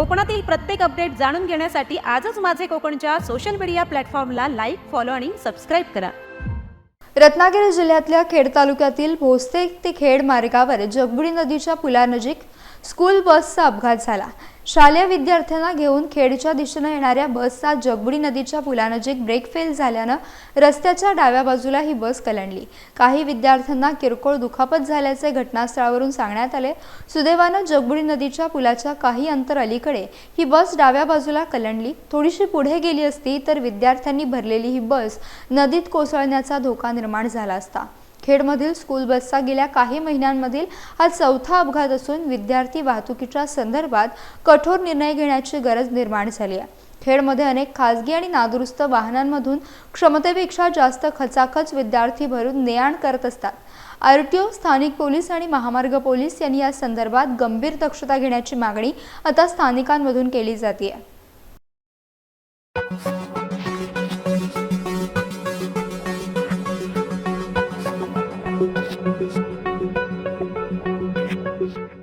कोकणातील प्रत्येक अपडेट जाणून घेण्यासाठी आजच माझे कोकणच्या सोशल मीडिया प्लॅटफॉर्मला लाईक फॉलो आणि सबस्क्राईब करा. रत्नागिरी जिल्ह्यातल्या खेड तालुक्यातील भोसते ते खेड मार्गावर जगबुडी नदीच्या पुलानजीक स्कूल बसचा अपघात झाला. शालेय विद्यार्थ्यांना घेऊन खेडच्या दिशेनं येणाऱ्या बसचा जगबुडी नदीच्या पुलानजीक ब्रेक फेल झाल्यानं रस्त्याच्या डाव्या बाजूला ही बस कलंडली. काही विद्यार्थ्यांना किरकोळ दुखापत झाल्याचे घटनास्थळावरून सांगण्यात आले. सुदैवानं जगबुडी नदीच्या पुलाच्या काही अंतर अलीकडे ही बस डाव्या बाजूला कलंडली. थोडीशी पुढे गेली असती तर विद्यार्थ्यांनी भरलेली ही बस नदीत कोसळण्याचा धोका निर्माण झाला असता. खेडमधील स्कूल बसचा गेल्या काही महिन्यांमधील हा चौथा अपघात असून विद्यार्थी वाहतुकीच्या संदर्भात कठोर निर्णय घेण्याची गरज निर्माण झाली आहे. खेडमध्ये अनेक खासगी आणि नादुरुस्त वाहनांमधून क्षमतेपेक्षा जास्त खचाखच विद्यार्थी भरून ने आण करत असतात. आर टी ओ स्थानिक पोलीस आणि महामार्ग पोलीस यांनी या संदर्भात गंभीर दक्षता घेण्याची मागणी आता स्थानिकांमधून केली जाते Thank you.